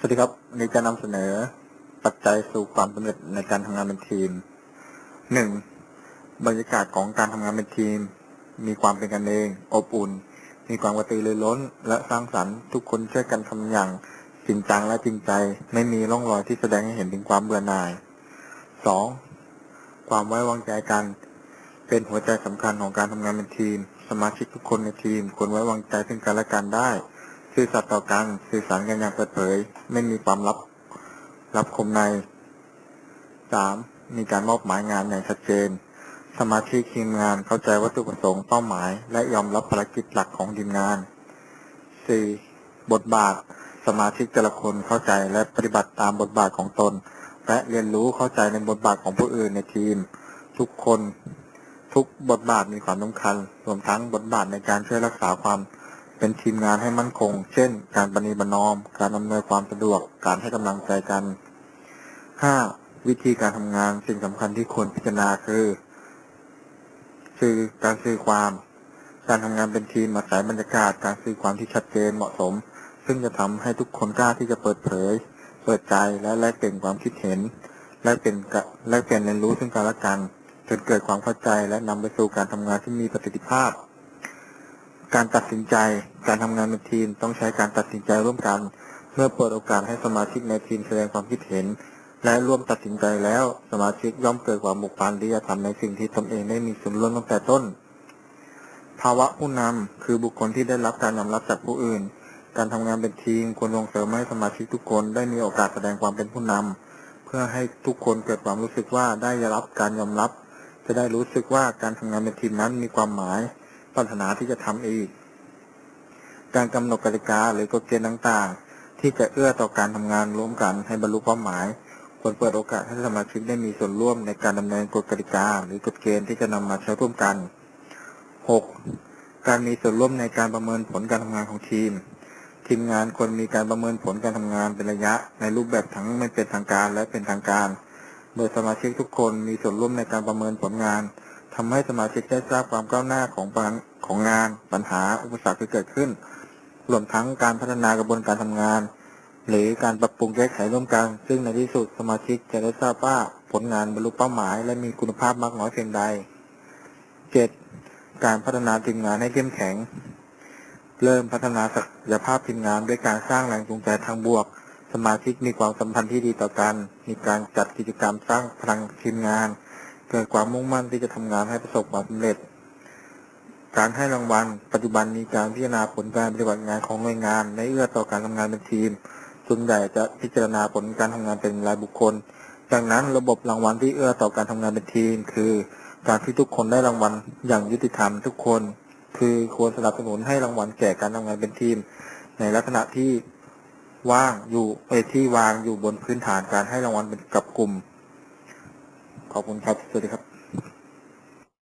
สวัสดีครับวันนี้จะนำเสนอ ปัจจัยสู่ความสำเร็จในการทำงานเป็นทีมหนึ่งบรรยากาศของการทำงานเป็นทีม มีความเป็นกันเอง อบอุ่น มีความกระตือรือร้น และสร้างสรรค์ทุกคนช่วยกันทำอย่างจริงจังและจริงใจ ไม่มีร่องรอยที่แสดงให้เห็นถึงความเบื่อหน่ายสองความไว้วางใจกัน เป็นหัวใจสำคัญของการทำงานเป็นทีม สมาชิกทุกคนในทีมควรไว้วางใจซึ่งกันและกันได้ ซื่อสัตย์ต่อกันสื่อสารกันอย่างเปิดเผย ไม่มีความลับรับคมใน 3. มีการมอบหมายงานอย่างชัดเจน สมาชิกทีมงานเข้าใจวัตถุประสงค์เป้าหมาย และยอมรับภารกิจหลักของทีมงาน 4. บทบาท สมาชิกแต่ละคนเข้าใจและปฏิบัติตามบทบาทของตน และเรียนรู้เข้าใจในบทบาทของผู้อื่นในทีม ทุกคน ทุกบทบาทมีความสำคัญ รวมทั้งบทบาทในการช่วยรักษาความ เป็นทีมงานให้มั่นคง เช่น การปฏิบัตินอม การอำนวยความสะดวก การให้กำลังใจกัน 5. วิธีการทำงานสิ่งสำคัญที่ควรพิจารณาคือ คือการสื่อความ การทำงานเป็นทีมอาศัยบรรยากาศ การสื่อความที่ชัดเจนเหมาะสม ซึ่งจะทำให้ทุกคนกล้าที่จะเปิดเผย เปิดใจและแลกเปลี่ยนความคิดเห็นแลกเปลี่ยนแลกเปลี่ยนเรียนรู้ซึ่งกันและกันจนเกิดความเข้าใจและนำไปสู่การทำงานที่มีประสิทธิภาพ การตัดสินใจ การทำงานเป็นทีม ต้องใช้การตัดสินใจร่วมกัน เมื่อเปิดโอกาสให้สมาชิกในทีมแสดงความคิดเห็น และร่วมตัดสินใจแล้ว สมาชิกย่อมเกิดความบุกพันที่จะทำในสิ่งที่ตนเองได้มีส่วนร่วมตั้งแต่ต้น ภาวะผู้นำคือบุคคลที่ได้รับการยอมรับจากผู้อื่น การทำงานเป็นทีมควรส่งเสริมให้สมาชิกทุกคนได้มีโอกาสแสดงความเป็นผู้นำเพื่อให้ทุกคนเกิดความรู้สึกว่าได้รับการยอมรับ จะได้รู้สึกว่าการทำงานเป็นทีมนั้นมีความหมาย ปรารถนาที่จะทำอีก การกำหนดกติกาหรือกฎเกณฑ์ต่างๆ ที่จะเอื้อต่อการทำงานร่วมกันให้บรรลุเป้าหมายควรเปิดโอกาสให้สมาชิกได้มีส่วนร่วมในการดำเนินกฎกติกา หรือกฎเกณฑ์ที่จะนำมาใช้ร่วมกัน 6. การมีส่วนร่วมในการประเมินผลการทำงานของทีม ทีมงานควรมีการประเมินผลการทำงานเป็นระยะ ในรูปแบบทั้งไม่เป็นทางการและเป็นทางการโดยสมาชิกทุกคนมีส่วนร่วมในการประเมินผลงานทำให้สมาชิกได้ทราบความก้าวหน้าของปัญ ของงานปัญหาอุปสรรคที่เกิดขึ้น รวมทั้งการพัฒนากระบวนการทำงาน หรือการปรับปรุงแก้ไขร่วมกัน ซึ่งในที่สุดสมาชิกจะได้ทราบว่าผลงานบรรลุเป้าหมาย และมีคุณภาพมากน้อยเพียงใด 7. การพัฒนาทีมงานให้เข้มแข็ง เริ่มพัฒนาศักยภาพทีมงานด้วยการสร้างแรงจูงใจทางบวก สมาชิกมีความสัมพันธ์ที่ดีต่อกัน มีการจัดกิจกรรมสร้างพลังทีมงาน เกิดความมุ่งมั่นที่จะทำงานให้ประสบความสำเร็จ การให้รางวัล ปัจจุบันมีการพิจารณาผลการปฏิบัติงานของหน่วยงานในเอื้อต่อการทำงานเป็นทีมส่วนใหญ่จะพิจารณาผลการทำงานเป็นรายบุคคลดังนั้นระบบรางวัลที่เอื้อต่อการทำงานเป็นทีม คือการที่ทุกคนได้รางวัลอย่างยุติธรรมทุกคน คือควรสนับสนุนให้รางวัลแก่การทำงานเป็นทีม ในลักษณะที่ว่างอยู่เอที่วางอยู่บนพื้นฐานการให้รางวัลเป็นกับกลุ่มขอบคุณครับสวัสดีครับ